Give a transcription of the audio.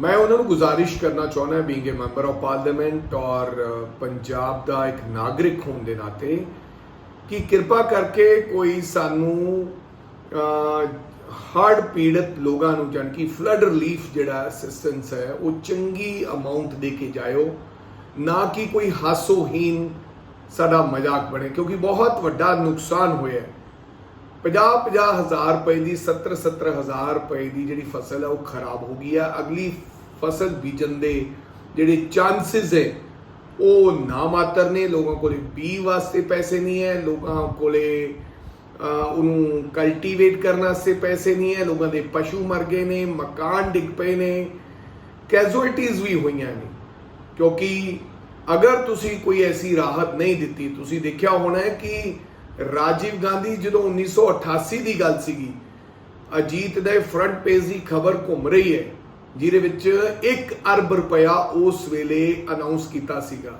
ਮੈਂ ਉਹਨਾਂ ਨੂੰ ਗੁਜ਼ਾਰਿਸ਼ ਕਰਨਾ ਚਾਹੁੰਦਾ being a member of parliament ਔਰ ਪੰਜਾਬ ਦਾ ਇੱਕ ਨਾਗਰਿਕ ਹੋਣ ਦੇ ਨਾਤੇ ਕਿ ਕਿਰਪਾ ਕਰਕੇ ਕੋਈ ਸਾਨੂੰ ਹਾਰਡ ਪੀੜਤ ਲੋਕਾਂ ਨੂੰ ਜਾਨ ਕਿ ਫਲੱਡ ਰਿਲੀਫ ਜਿਹੜਾ ਅਸਿਸਟੈਂਸ ਹੈ, ਉਹ ਚੰਗੀ ਅਮਾਉਂਟ ਦੇ ਕੇ ਜਾਇਓ, ਨਾ ਕਿ ਕੋਈ ਹਾਸੋਹੀਨ ਸਾਡਾ ਮਜ਼ਾਕ ਬਣੇ, ਕਿਉਂਕਿ ਬਹੁਤ ਵੱਡਾ ਨੁਕਸਾਨ ਹੋਇਆ ਹੈ। 50 ਹਜ਼ਾਰ ਰੁਪਏ ਦੀ 70 70 ਹਜ਼ਾਰ ਰੁਪਏ ਦੀ ਜਿਹੜੀ ਫਸਲ ਹੈ ਉਹ ਖਰਾਬ ਹੋ ਗਈ ਹੈ ਅਗਲੀ ਫਸਲ ਬੀਜਣ ਦੇ ਜਿਹੜੇ ਚਾਂਸਸ ਹੈ, ਉਹ ਨਾ ਮਾਤਰ ਨੇ। ਲੋਕਾਂ ਕੋਲੇ ਬੀ ਵਾਸਤੇ ਪੈਸੇ ਨਹੀਂ ਹੈ। ਲੋਕਾਂ ਕੋਲੇ ਉਹਨੂੰ ਕਲਟੀਵੇਟ ਕਰਨ ਵਾਸਤੇ ਪੈਸੇ ਨਹੀਂ ਹੈ। ਲੋਕਾਂ ਦੇ ਪਸ਼ੂ ਮਰ ਗਏ ਨੇ, ਮਕਾਨ ਡਿੱਗ ਪਏ ਨੇ। ਕੈਜੁਅਲਟੀਜ਼ ਵੀ ਹੋਈਆਂ ਨੇ। ਕਿਉਂਕਿ ਅਗਰ ਤੁਸੀਂ ਕੋਈ ਐਸੀ ਰਾਹਤ ਨਹੀਂ ਦਿੱਤੀ, ਤੁਸੀਂ ਦੇਖਿਆ ਹੋਣਾ ਹੈ ਕਿ ਰਾਜੀਵ ਗਾਂਧੀ ਜਦੋਂ 1988 ਦੀ ਗੱਲ ਸੀਗੀ, ਅਜੀਤ ਦੇ ਫਰੰਟ ਪੇਜ ਦੀ ਖਬਰ ਘੁੰਮ ਰਹੀ ਹੈ, ਜਿਹਦੇ ਵਿੱਚ 1 ਅਰਬ ਰੁਪਇਆ ਉਸ ਵੇਲੇ ਅਨਾਉਂਸ ਕੀਤਾ ਸੀਗਾ।